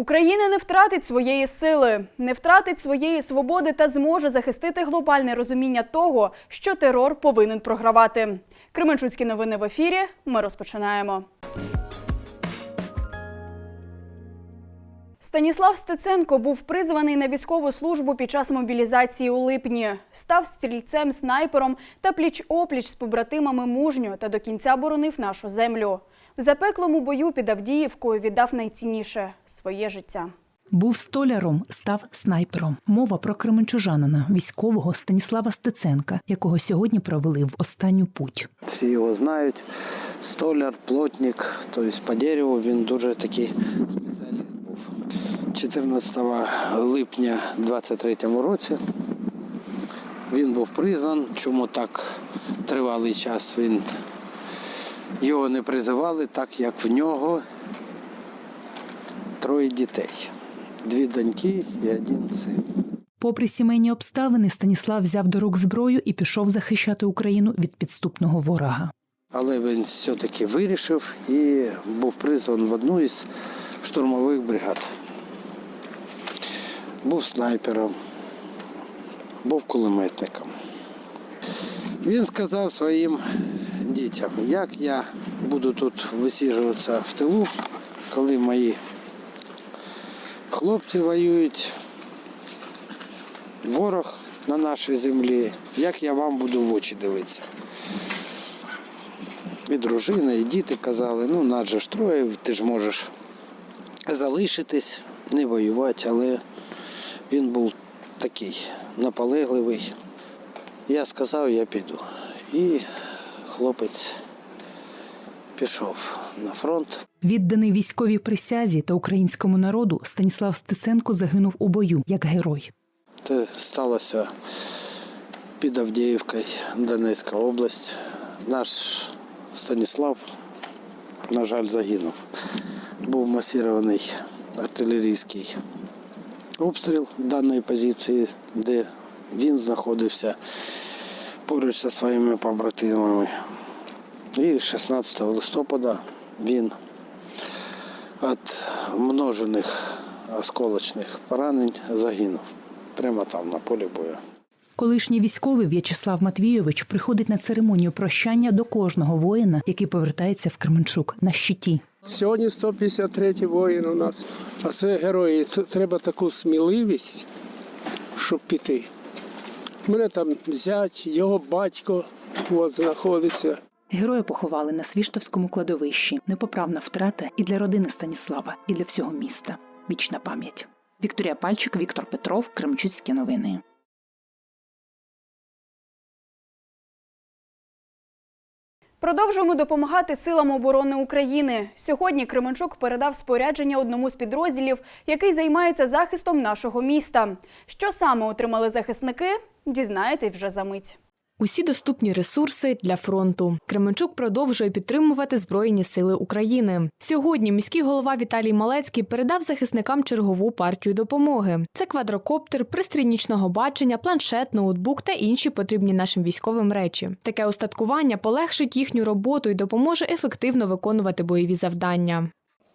Україна не втратить своєї сили, не втратить своєї свободи та зможе захистити глобальне розуміння того, що терор повинен програвати. Кременчуцькі новини в ефірі. Ми розпочинаємо. Станіслав Стеценко був призваний на військову службу під час мобілізації у липні. Став стрільцем, снайпером та пліч-опліч з побратимами мужньо та до кінця боронив нашу землю. В запеклому бою під Авдіївкою віддав найцінніше своє життя. Був столяром, став снайпером. Мова про кременчужанина, військового Станіслава Стеценка, якого сьогодні провели в останню путь. Всі його знають. Столяр, плотник, тобто по дереву він дуже такий спеціаліст був. 14 липня 23 році він був призван. Чому так тривалий час він його не призивали, так як в нього троє дітей. Дві доньки і один син. Попри сімейні обставини, Станіслав взяв до рук зброю і пішов захищати Україну від підступного ворога. Але він все-таки вирішив і був призваний в одну із штурмових бригад. Був снайпером, був кулеметником. Він сказав своїм дітям, як я буду тут висіджуватися в тилу, коли мої хлопці воюють, ворог на нашій землі, як я вам буду в очі дивитися. І дружина, і діти казали, ну нас же ж троє, ти ж можеш залишитись, не воювати, але він був такий наполегливий. Я сказав, я піду. І хлопець пішов на фронт. Відданий військовій присязі та українському народу, Станіслав Стеценко загинув у бою як герой. Це сталося під Авдіївкою, Донецька область. Наш Станіслав, на жаль, загинув. Був масірований артилерійський обстріл даної позиції, де він знаходився поруч зі своїми побратимами. І 16 листопада він від множених осколочних поранень загинув прямо там на полі бою. Колишній військовий В'ячеслав Матвійович приходить на церемонію прощання до кожного воїна, який повертається в Кременчук на щиті. Сьогодні 153-й воїн у нас. А це герої. Треба таку сміливість, щоб піти. У мене там зять, його батько от, знаходиться. Героя поховали на Свіштовському кладовищі. Непоправна втрата і для родини Станіслава, і для всього міста. Вічна пам'ять. Вікторія Пальчик, Віктор Петров, Кремчуцькі новини. Продовжуємо допомагати силам оборони України. Сьогодні Кременчук передав спорядження одному з підрозділів, який займається захистом нашого міста. Що саме отримали захисники, дізнаєтесь вже за мить. Усі доступні ресурси для фронту. Кременчук продовжує підтримувати Збройні сили України. Сьогодні міський голова Віталій Малецький передав захисникам чергову партію допомоги. Це квадрокоптер, пристрій нічного бачення, планшет, ноутбук та інші потрібні нашим військовим речі. Таке устаткування полегшить їхню роботу і допоможе ефективно виконувати бойові завдання.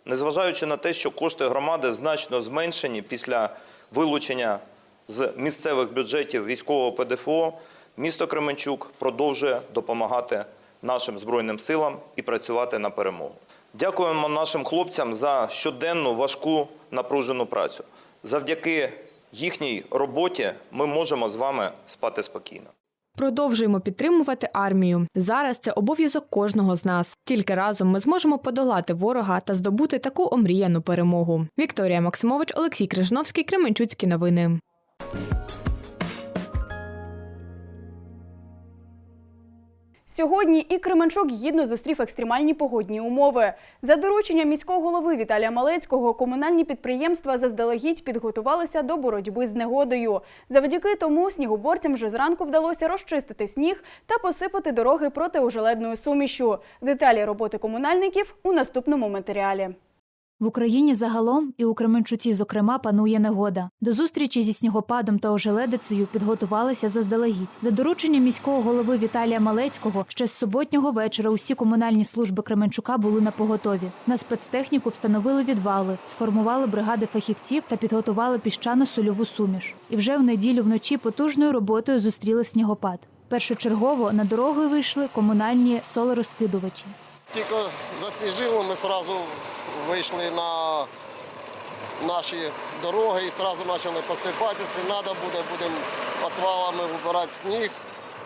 Незважаючи на те, що кошти громади значно зменшені після вилучення з місцевих бюджетів військового ПДФО, місто Кременчук продовжує допомагати нашим Збройним силам і працювати на перемогу. Дякуємо нашим хлопцям за щоденну важку напружену працю. Завдяки їхній роботі ми можемо з вами спати спокійно. Продовжуємо підтримувати армію. Зараз це обов'язок кожного з нас. Тільки разом ми зможемо подолати ворога та здобути таку омріяну перемогу. Вікторія Максимович, Олексій Крижновський, Кременчуцькі новини. Сьогодні і Кременчук гідно зустрів екстремальні погодні умови. За дорученням міського голови Віталія Малецького комунальні підприємства заздалегідь підготувалися до боротьби з негодою. Завдяки тому снігоборцям вже зранку вдалося розчистити сніг та посипати дороги протиожеледною сумішю. Деталі роботи комунальників у наступному матеріалі. В Україні загалом і у Кременчуці, зокрема, панує негода. До зустрічі зі снігопадом та ожеледицею підготувалися заздалегідь. За дорученням міського голови Віталія Малецького ще з суботнього вечора усі комунальні служби Кременчука були на поготові. На спецтехніку встановили відвали, сформували бригади фахівців та підготували піщано-сольову суміш. І вже в неділю вночі потужною роботою зустріли снігопад. Першочергово на дороги вийшли комунальні солорозкидувачі. Тільки засніжило, ми одразу вийшли на наші дороги і одразу почали посипати. Якщо треба буде, будемо отвалами вибирати сніг,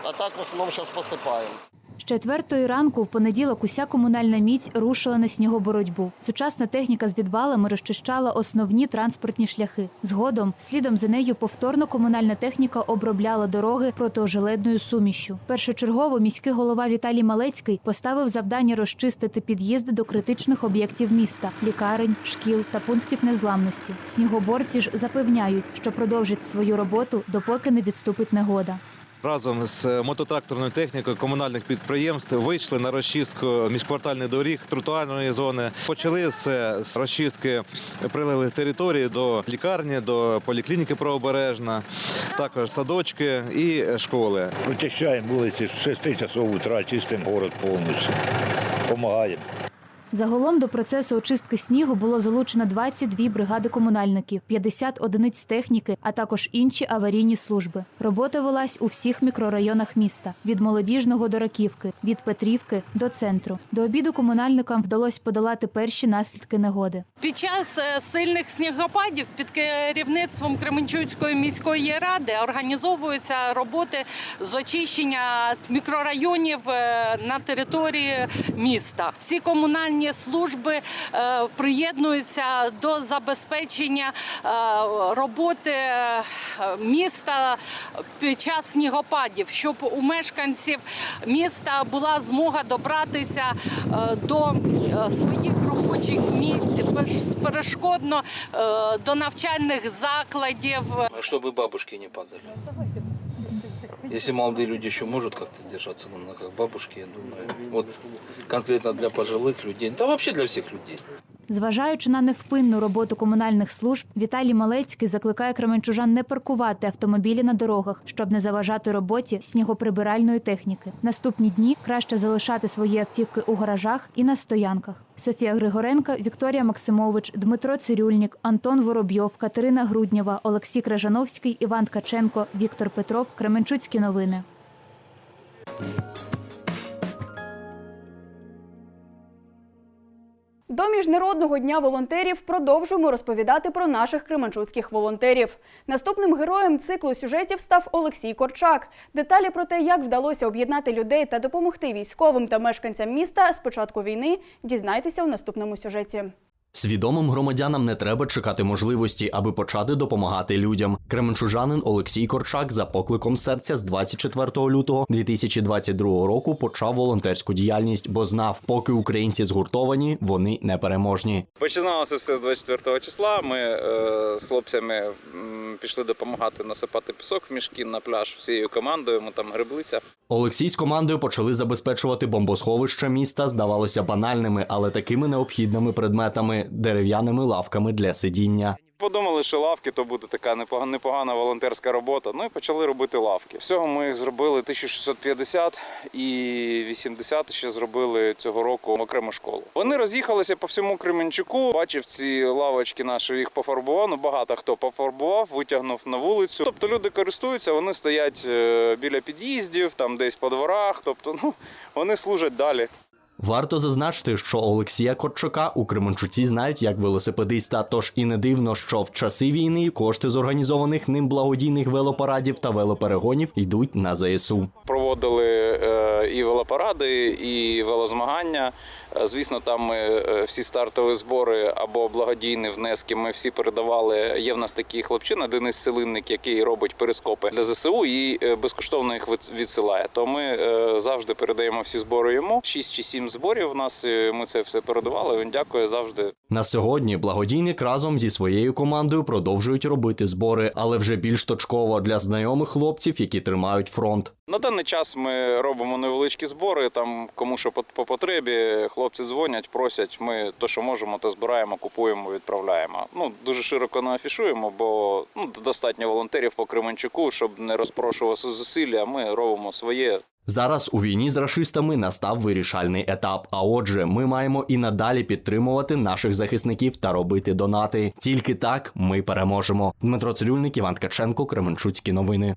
а так в основному зараз посипаємо. Четвертої ранку в понеділок уся комунальна міць рушила на снігоборотьбу. Сучасна техніка з відвалами розчищала основні транспортні шляхи. Згодом, слідом за нею, повторно комунальна техніка обробляла дороги протиожеледною сумішшю. Першочергово міський голова Віталій Малецький поставив завдання розчистити під'їзди до критичних об'єктів міста лікарень, шкіл та пунктів незламності. Снігоборці ж запевняють, що продовжать свою роботу, допоки не відступить негода. Разом з мототракторною технікою комунальних підприємств вийшли на розчистку міжквартальних доріг, тротуарної зони. Почали все з розчистки прилеглих територій до лікарні, до поліклініки правобережна, також садочки і школи. Очищаємо вулиці з 6 часов утра, чистимо город повністю. Помагаємо. Загалом до процесу очистки снігу було залучено 22 бригади комунальників, 50 одиниць техніки, а також інші аварійні служби. Робота велась у всіх мікрорайонах міста від молодіжного до раківки, від Петрівки до центру. До обіду комунальникам вдалося подолати перші наслідки негоди. Під час е, сильних снігопадів під керівництвом Кременчуцької міської ради організовуються роботи з очищення мікрорайонів е, на території міста. Всі комунальні служби е, приєднуються до забезпечення е, роботи е, міста під час снігопадів, щоб у мешканців міста була змога добратися до своїх робочих місць безперешкодно до навчальних закладів. Чтобы бабушки не падали. Если молодые люди еще могут как-то держаться на ногах, бабушки, я думаю, вот конкретно для пожилых людей, да вообще для всех людей. Зважаючи на невпинну роботу комунальних служб, Віталій Малецький закликає кременчужан не паркувати автомобілі на дорогах, щоб не заважати роботі снігоприбиральної техніки. Наступні дні краще залишати свої автівки у гаражах і на стоянках. Софія Григоренка, Вікторія Максимович, Дмитро Цирюльник, Антон Воробйов, Катерина Груднєва, Олексій Кражановський, Іван Ткаченко, Віктор Петров. Кременчуцькі новини. До міжнародного дня волонтерів продовжуємо розповідати про наших кременчуцьких волонтерів. Наступним героєм циклу сюжетів став Олексій Корчак. Деталі про те, як вдалося об'єднати людей та допомогти військовим та мешканцям міста з початку війни, дізнайтеся у наступному сюжеті. Свідомим громадянам не треба чекати можливості, аби почати допомагати людям. Кременчужанин Олексій Корчак за покликом серця з 24 лютого 2022 року почав волонтерську діяльність, бо знав, поки українці згуртовані, вони непереможні. Починалося все з 24 числа. Ми е, з хлопцями пішли допомагати насипати пісок в мішки на пляж всією командою. Ми там греблися. Олексій з командою почали забезпечувати бомбосховища міста, здавалося банальними, але такими необхідними предметами дерев'яними лавками для сидіння. Подумали, що лавки то буде така непогана, волонтерська робота. Ну і почали робити лавки. Всього ми їх зробили 1650 і 80 ще зробили цього року окрему школу. Вони роз'їхалися по всьому Кременчуку. Бачив ці лавочки наші, їх пофарбував. Ну багато хто пофарбував, витягнув на вулицю. Тобто люди користуються, вони стоять е, біля під'їздів, там десь по дворах. Тобто, ну вони служать далі. Варто зазначити, що Олексія Корчака у Кременчуці знають як велосипедиста. Тож і не дивно, що в часи війни кошти з організованих ним благодійних велопарадів та велоперегонів йдуть на ЗСУ. Проводили е, і велопаради, і велозмагання. Е, Звісно, там ми е, всі стартові збори або благодійні внески. Ми всі передавали. Є в нас такий хлопчина, Денис Селинник, який робить перископи для ЗСУ і безкоштовно їх від- відсилає. То ми завжди передаємо всі збори йому. 6 чи 7 день зборів у нас, і ми це все передавали. Він дякує завжди. На сьогодні благодійник разом зі своєю командою продовжують робити збори, але вже більш точково для знайомих хлопців, які тримають фронт. На даний час ми робимо невеличкі збори. Там кому що по, по потребі, хлопці дзвонять, просять. Ми то, що можемо, то збираємо, купуємо, відправляємо. Ну дуже широко не афішуємо, бо ну достатньо волонтерів по Кременчуку, щоб не розпрошувалося зусилля. Ми робимо своє. Зараз у війні з рашистами настав вирішальний етап. А отже, ми маємо і надалі підтримувати наших захисників та робити донати. Тільки так ми переможемо. Дмитро Цирюльник, Іван Ткаченко, Кременчуцькі новини.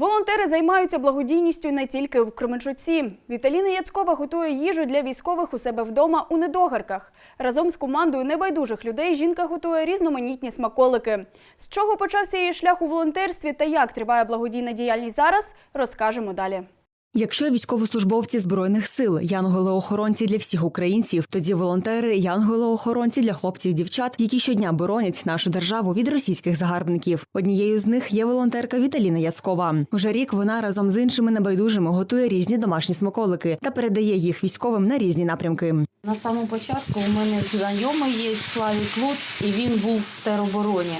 Волонтери займаються благодійністю не тільки в Кременчуці. Віталіна Яцкова готує їжу для військових у себе вдома у недогарках. Разом з командою небайдужих людей жінка готує різноманітні смаколики. З чого почався її шлях у волонтерстві та як триває благодійна діяльність зараз, розкажемо далі. Якщо військовослужбовці збройних сил, янголи-охоронці для всіх українців, тоді волонтери янголи-охоронці для хлопців і дівчат, які щодня боронять нашу державу від російських загарбників. Однією з них є волонтерка Віталіна Яцкова. Уже рік вона разом з іншими небайдужими готує різні домашні смаколики та передає їх військовим на різні напрямки. На самому початку у мене знайомий є Славік Луц, і він був в теробороні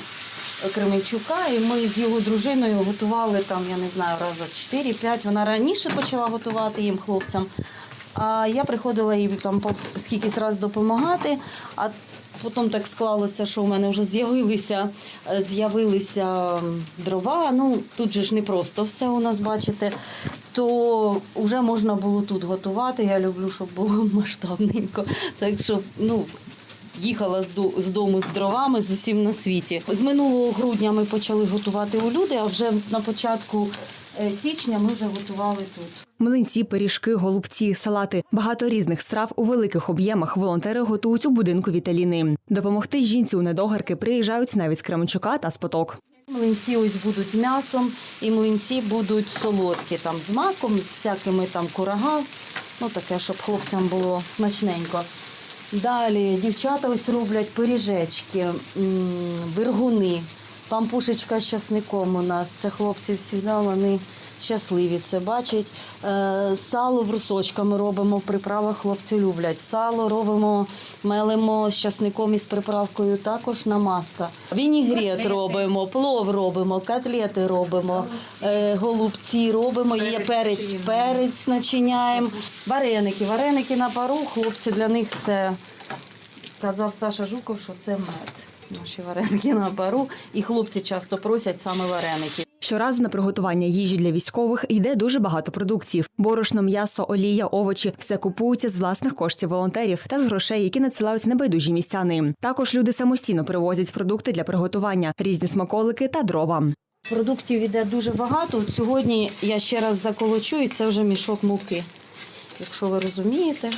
Кременчука. І ми з його дружиною готували там, я не знаю, раза 4-5. Вона раніше почала готувати їм хлопцям. А я приходила їм там по скількись раз допомагати. А потім так склалося, що у мене вже з'явилися, з'явилися дрова. Ну тут же ж не просто все у нас бачите. То вже можна було тут готувати. Я люблю, щоб було масштабненько. Так що, ну. Їхала з з дому з дровами з усім на світі. З минулого грудня ми почали готувати у люди, а вже на початку е, січня ми вже готували тут. Млинці, пиріжки, голубці, салати багато різних страв у великих об'ємах волонтери готують у будинку Віталіни. Допомогти жінці у недогарки приїжджають навіть з Кременчука та з поток. Млинці ось будуть м'ясом, і млинці будуть солодкі, там з маком, з всякими там курага. Ну таке, щоб хлопцям було смачненько. Далі дівчата ось роблять пиріжечки, м, виргуни, пампушечка з часником у нас. Це хлопці всі, да, вони щасливі це бачать. Е, Сало брусочками робимо в приправах, хлопці люблять. Сало робимо, мелимо з часником і з приправкою, також намазка. Вінігрет робимо, плов робимо, котлети робимо, е, голубці робимо, є перець, перець начиняємо. Вареники, вареники на пару, хлопці для них це казав Саша Жуков, що це мед. Наші вареники на пару, і хлопці часто просять саме вареники. Щоразу на приготування їжі для військових йде дуже багато продуктів: борошно, м'ясо, олія, овочі все купується з власних коштів волонтерів та з грошей, які надсилають небайдужі містяни. Також люди самостійно привозять продукти для приготування, різні смаколики та дрова. Продуктів іде дуже багато. От сьогодні я ще раз заколочу, і це вже мішок муки. Якщо ви розумієте,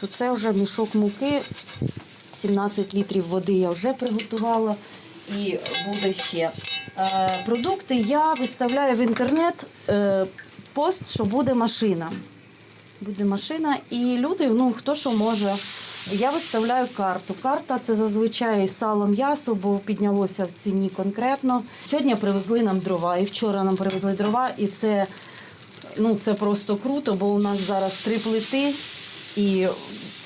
то це вже мішок муки, 17 літрів води я вже приготувала і буде ще. Е, Продукти я виставляю в інтернет е, пост, що буде машина. Буде машина, і люди, ну хто що може. Я виставляю карту. Карта це зазвичай сало м'ясо, бо піднялося в ціні конкретно. Сьогодні привезли нам дрова, і вчора нам привезли дрова, і це, ну, це просто круто, бо у нас зараз три плити, і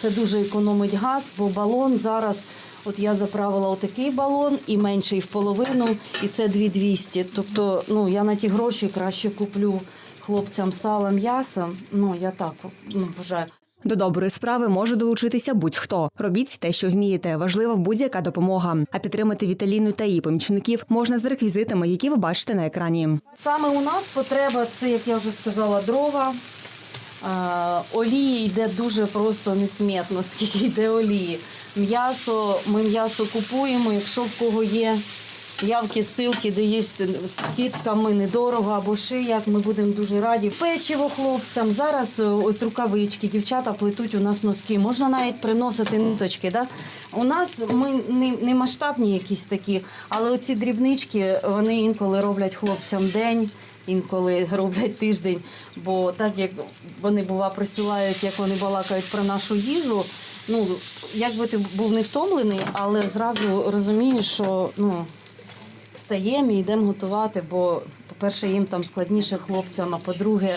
це дуже економить газ, бо балон зараз. От я заправила отакий балон і менший в половину, і це 2200. Тобто, ну я на ті гроші краще куплю хлопцям сало, м'ясо. Ну я так ну, вважаю. До доброї справи може долучитися будь-хто. Робіть те, що вмієте. Важлива будь-яка допомога. А підтримати Віталіну та її помічників можна з реквізитами, які ви бачите на екрані. Саме у нас потреба це, як я вже сказала, дрова. Е, Олії йде дуже просто несмітно, скільки йде олії. М'ясо, ми м'ясо купуємо, якщо в кого є явки, ссылки, де є скидками недорого або ще як, ми будемо дуже раді. Печиво хлопцям. Зараз е, от рукавички, дівчата плетуть у нас носки. Можна навіть приносити ниточки. Да? У нас ми не, не масштабні якісь такі, але оці дрібнички вони інколи роблять хлопцям день. Інколи роблять тиждень, бо так як вони бува присилають, як вони балакають про нашу їжу. Ну якби ти був не втомлений, але зразу розумієш, що ну встаємо і йдемо готувати. Бо, по-перше, їм там складніше хлопцям, а по-друге,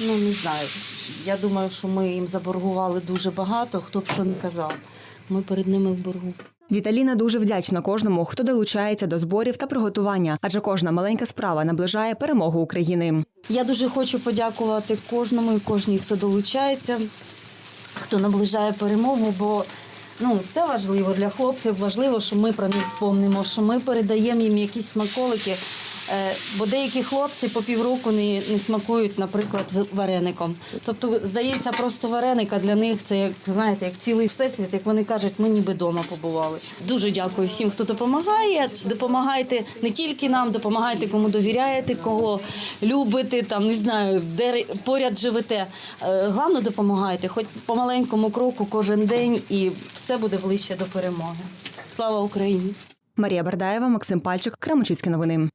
ну не знаю. Я думаю, що ми їм заборгували дуже багато, хто б що не казав. Ми перед ними в боргу. Віталіна дуже вдячна кожному, хто долучається до зборів та приготування, адже кожна маленька справа наближає перемогу України. Я дуже хочу подякувати кожному і кожній, хто долучається, хто наближає перемогу, бо ну, це важливо для хлопців. Важливо, що ми про них помнимо, що ми передаємо їм якісь смаколики. Е, Бо деякі хлопці по півроку не, не смакують, наприклад, вареником. Тобто, здається, просто вареника для них це як знаєте, як цілий всесвіт, як вони кажуть, ми ніби вдома побували. Дуже дякую всім, хто допомагає. Допомагайте не тільки нам, допомагайте кому довіряєте, кого любите, там не знаю, де поряд живете. Е, Головне, допомагайте, хоч по маленькому кроку кожен день, і все буде ближче до перемоги. Слава Україні! Марія Бардаєва, Максим Пальчик, Кременчуцькі новини.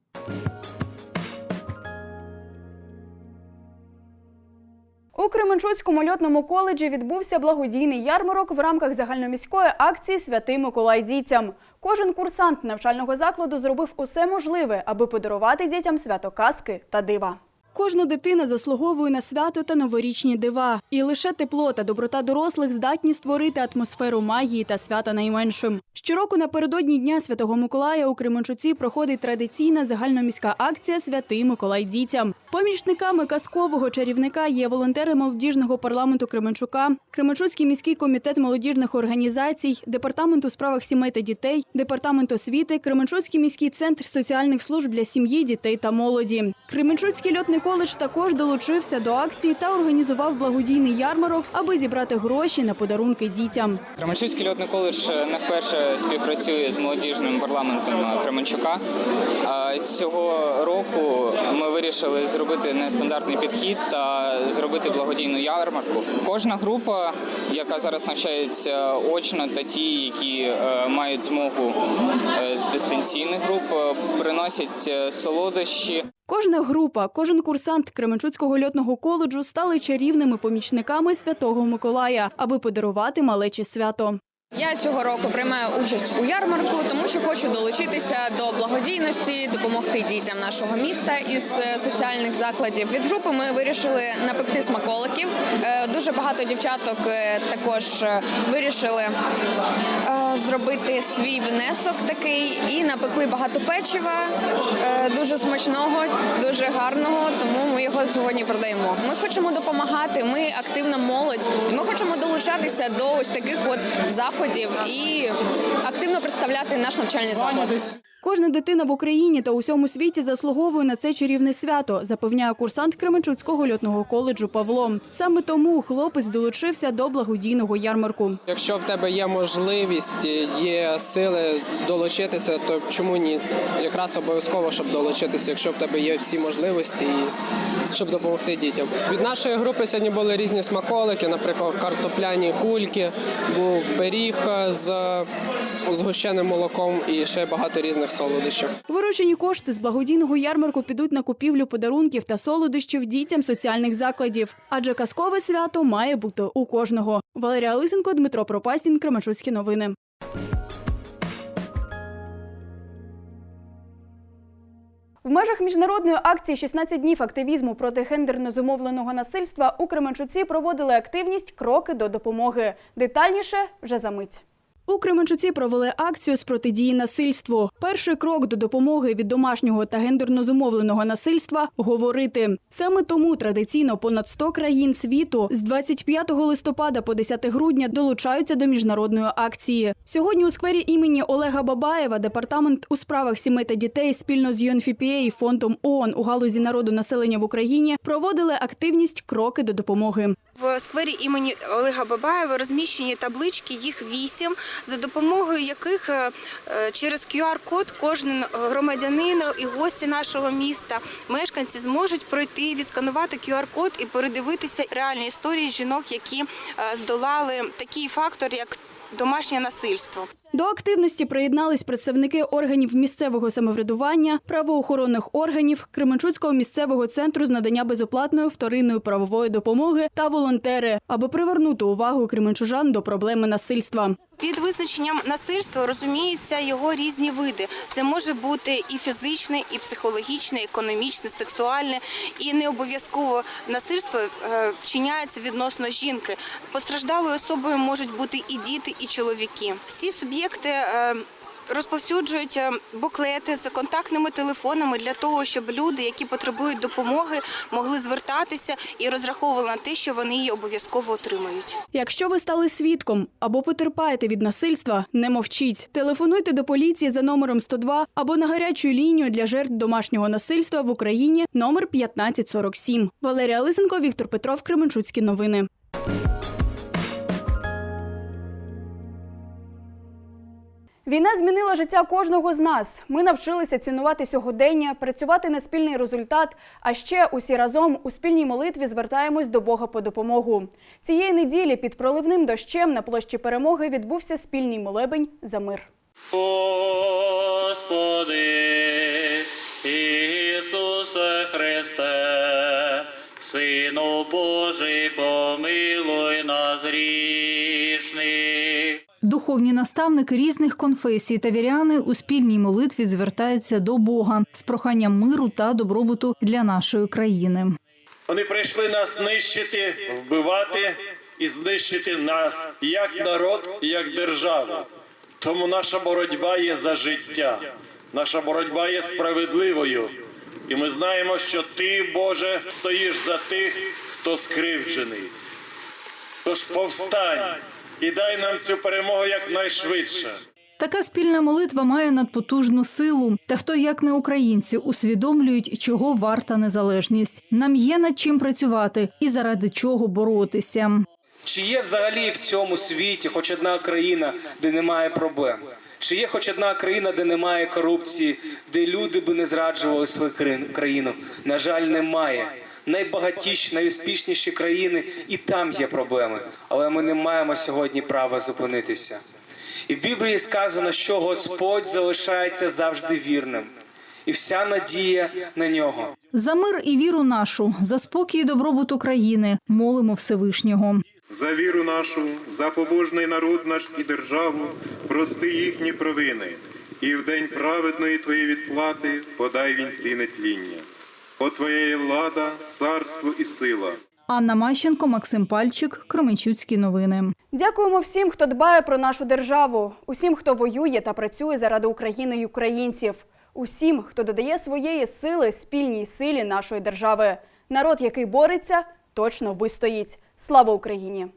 Кременчуцькому льотному коледжі відбувся благодійний ярмарок в рамках загальноміської акції Святий Миколай дітям. Кожен курсант навчального закладу зробив усе можливе, аби подарувати дітям свято казки та дива. Кожна дитина заслуговує на свято та новорічні дива. І лише тепло та доброта дорослих здатні створити атмосферу магії та свята найменшим. Щороку напередодні Дня Святого Миколая у Кременчуці проходить традиційна загальноміська акція Святий Миколай дітям. Помічниками казкового чарівника є волонтери молодіжного парламенту Кременчука, Кременчуцький міський комітет молодіжних організацій, департамент у справах сімей та дітей, департамент освіти, Кременчуцький міський центр соціальних служб для сім'ї, дітей та молоді. Кременчуцький льотний коледж також долучився до акції та організував благодійний ярмарок, аби зібрати гроші на подарунки дітям. Кременчуцький льотний коледж не вперше співпрацює з молодіжним парламентом Кременчука. Цього року ми вирішили зробити нестандартний підхід та зробити благодійну ярмарку. Кожна група, яка зараз навчається очно, та ті, які е, мають змогу е, з дистанційних груп, е, приносять е, солодощі. Кожна група, кожен курсант Кременчуцького льотного коледжу стали чарівними помічниками Святого Миколая, аби подарувати малечі свято. Я цього року приймаю участь у ярмарку, тому що хочу долучитися до благодійності, допомогти дітям нашого міста із е, соціальних закладів. Від групи ми вирішили напекти смаколиків. Е, Дуже багато дівчаток е, також вирішили зробити свій внесок такий і напекли багато печива, дуже смачного, дуже гарного. Тому ми його сьогодні продаємо. Ми хочемо допомагати. Ми активна молодь. Ми хочемо долучатися до ось таких от заходів і активно представляти наш навчальний заклад. Кожна дитина в Україні та усьому світі заслуговує на це чарівне свято, запевняє курсант Кременчуцького льотного коледжу Павло. Саме тому хлопець долучився до благодійного ярмарку. Якщо в тебе є можливість, є сили долучитися, то чому ні? Якраз обов'язково, щоб долучитися, якщо в тебе є всі можливості, і щоб допомогти дітям. Від нашої групи сьогодні були різні смаколики, наприклад, картопляні кульки, був пиріг з згущеним молоком і ще багато різних солодощів. Виручені кошти з благодійного ярмарку підуть на купівлю подарунків та солодощів дітям соціальних закладів. Адже казкове свято має бути у кожного. Валерія Лисенко, Дмитро Пропасін, Кременчуцькі новини. В межах міжнародної акції «16 днів активізму проти гендерно зумовленого насильства у Кременчуці проводили активність Кроки до допомоги. Детальніше вже за мить. У Кременчуці провели акцію з протидії насильству. Перший крок до допомоги від домашнього та гендерно зумовленого насильства говорити. Саме тому традиційно понад 100 країн світу з 25 листопада по 10 грудня долучаються до міжнародної акції. Сьогодні у сквері імені Олега Бабаєва департамент у справах сімей та дітей спільно з UNFPA фондом ООН у галузі народу населення в Україні проводили активність Кроки до допомоги. В сквері імені Олега Бабаєва розміщені таблички, їх вісім, за допомогою яких е, е, через QR-код кожен громадянин і гості нашого міста, мешканці зможуть пройти, відсканувати QR-код і передивитися реальні історії жінок, які е, здолали такий фактор, як домашнє насильство. До активності приєднались представники органів місцевого самоврядування, правоохоронних органів, Кременчуцького місцевого центру з надання безоплатної вторинної правової допомоги та волонтери, аби привернути увагу кременчужан до проблеми насильства. Під визначенням насильства розуміються його різні види. Це може бути і фізичне, і психологічне, і економічне, сексуальне, і не обов'язково насильство е, вчиняється відносно жінки. Постраждалою особою можуть бути і діти, і чоловіки. Всі суб'єкти. Е, Розповсюджують е, буклети з контактними телефонами для того, щоб люди, які потребують допомоги, могли звертатися і розраховували на те, що вони її обов'язково отримають. Якщо ви стали свідком або потерпаєте від насильства, не мовчіть. Телефонуйте до поліції за номером 102 або на гарячу лінію для жертв домашнього насильства в Україні номер 1547. Валерія Лисенко, Віктор Петров, Кременчуцькі новини. Війна змінила життя кожного з нас. Ми навчилися цінувати сьогодення, працювати на спільний результат. А ще усі разом у спільній молитві звертаємось до Бога по допомогу. Цієї неділі під проливним дощем на площі перемоги відбувся спільний молебень за мир. Господи Ісусе Христе, Сину Божий, помилуй нас грішних. Духовні наставники різних конфесій та віряни у спільній молитві звертаються до Бога з проханням миру та добробуту для нашої країни. Вони прийшли нас знищити, вбивати і знищити нас як народ, і як державу. Тому наша боротьба є за життя, наша боротьба є справедливою. І ми знаємо, що ти, Боже, стоїш за тих, хто скривджений. Тож повстань і дай нам цю перемогу якнайшвидше. Така спільна молитва має надпотужну силу. Та хто, як не українці, усвідомлюють, чого варта незалежність. Нам є над чим працювати і заради чого боротися. Чи є взагалі в цьому світі хоч одна країна, де немає проблем? Чи є хоч одна країна, де немає корупції, де люди би не зраджували свою країн- країну? На жаль, немає. Найбагатіші, найуспішніші країни, і там є проблеми. Але ми не маємо сьогодні права зупинитися. І в Біблії сказано, що Господь залишається завжди вірним, і вся надія на нього. За мир і віру нашу, за спокій і добробут України молимо Всевишнього. За віру нашу, за побожний народ наш і державу, прости їхні провини, і в день праведної твоєї відплати подай він вінці нетління. Бо твоя є влада, царство і сила. Анна Мащенко, Максим Пальчик, Кременчуцькі новини. Дякуємо всім, хто дбає про нашу державу, усім, хто воює та працює заради України й українців, усім, хто додає своєї сили спільній силі нашої держави. Народ, який бореться, точно вистоїть. Слава Україні!